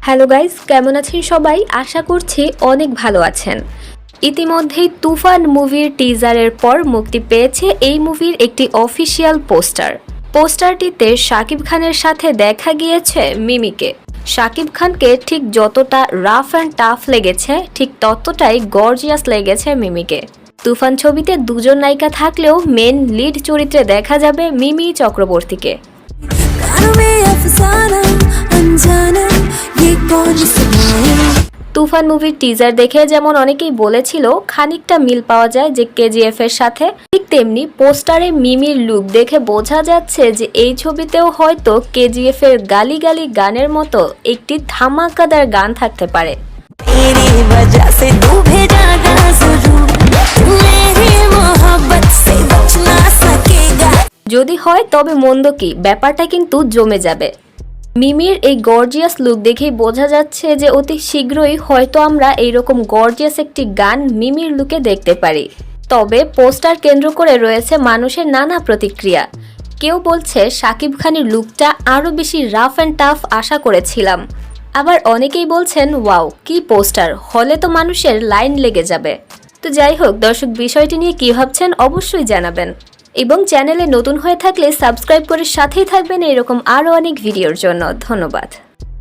Hello guys কেমন আছেন সবাই? আশা করছি অনেক ভালো আছেন। ইতিমধ্যেই তুফান মুভির টিজারের পর মুক্তি পেয়েছে এই মুভির একটি অফিসিয়াল পোস্টার পোস্টারটিতে শাকিব খানের সাথে দেখা গিয়েছে মিমিকে। শাকিব খানকে ঠিক যতটা রাফ অ্যান্ড টাফ লেগেছে, ঠিক ততটাই গর্জিয়াস লেগেছে মিমিকে। তুফান ছবিতে দুজন নায়িকা থাকলেও মেন লিড চরিত্রে দেখা যাবে মিমি চক্রবর্তীকে। তুফান মুভির টিজার দেখে যেমন অনেকেই বলেছিল খানিকটা মিল পাওয়া যায় যে কেজিএফ এর সাথে। ঠিক তেমনি পোস্টারে মিমির লুক দেখে বোঝা যাচ্ছে যে এই ছবিতেও হয়তো কেজিএফ এর গালি গালি গানের মতো একটি ধামাকাদার গান থাকতে পারে। যদি হয় তবে মন্দ কি? ব্যাপারটা কিন্তু জমে যাবে। মিমির এই গর্জিয়াস লুক দেখেই বোঝা যাচ্ছে যে অতি শীঘ্রই হয়তো আমরা এইরকম গর্জিয়াস একটি গান মিমির লুকে দেখতে পারি। তবে পোস্টার কেন্দ্র করে রয়েছে মানুষের নানা প্রতিক্রিয়া। কেউ বলছে শাকিব খানের লুকটা আরও বেশি রাফ অ্যান্ড টাফ আশা করেছিলাম। আবার অনেকেই বলছেন, ওয়াও, কি পোস্টার, হলে তো মানুষের লাইন লেগে যাবে। তো যাই হোক, দর্শক, বিষয়টি নিয়ে কী ভাবছেন অবশ্যই জানাবেন। এবং চ্যানেলে নতুন হয়ে থাকলে সাবস্ক্রাইব করে সাথেই থাকবেন এরকম আরও অনেক ভিডিওর জন্য। ধন্যবাদ।